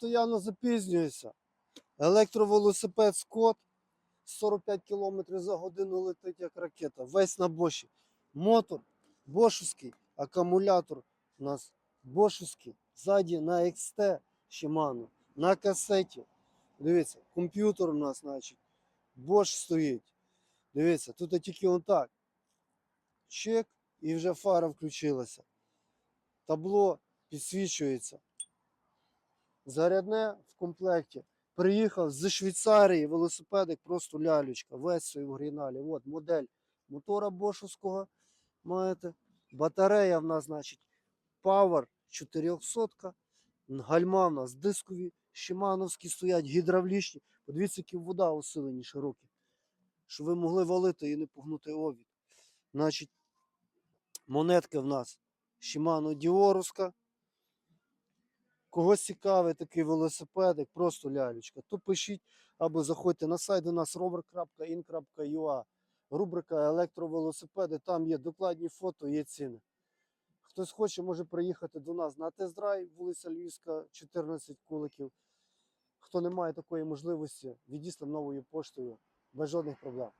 постійно запізнюється. Електровелосипед Скот 45 км за годину летить як ракета. Весь на боші. Мотор бошовський, акумулятор у нас бошовський. Ззаді на XT Shimano, на касеті. Дивіться, комп'ютер у нас, значить, Bosch стоїть. Дивіться, тут тільки отак. Чек і вже фара включилася. Табло підсвічується. Зарядне в комплекті. Приїхав з Швейцарії велосипедик, просто лялючка. Весь в оригіналі. От модель мотора бошовського маєте. Батарея в нас, значить, Power 400. Гальма в нас дискові, шимановські стоять, гідравлічні. Подивіться, які вода усилені широкі. Щоб ви могли валити і не погнути обід. Значить, монетки в нас Shimano Діоруска. Когось цікавий такий велосипедик, просто лялючка, то пишіть або заходьте на сайт у нас rover.in.ua. Рубрика електровелосипеди, там є докладні фото, є ціни. Хтось хоче, може приїхати до нас на тест-драйв, вулиця Львівська, 14 куликів. Хто не має такої можливості, відіслав новою поштою без жодних проблем.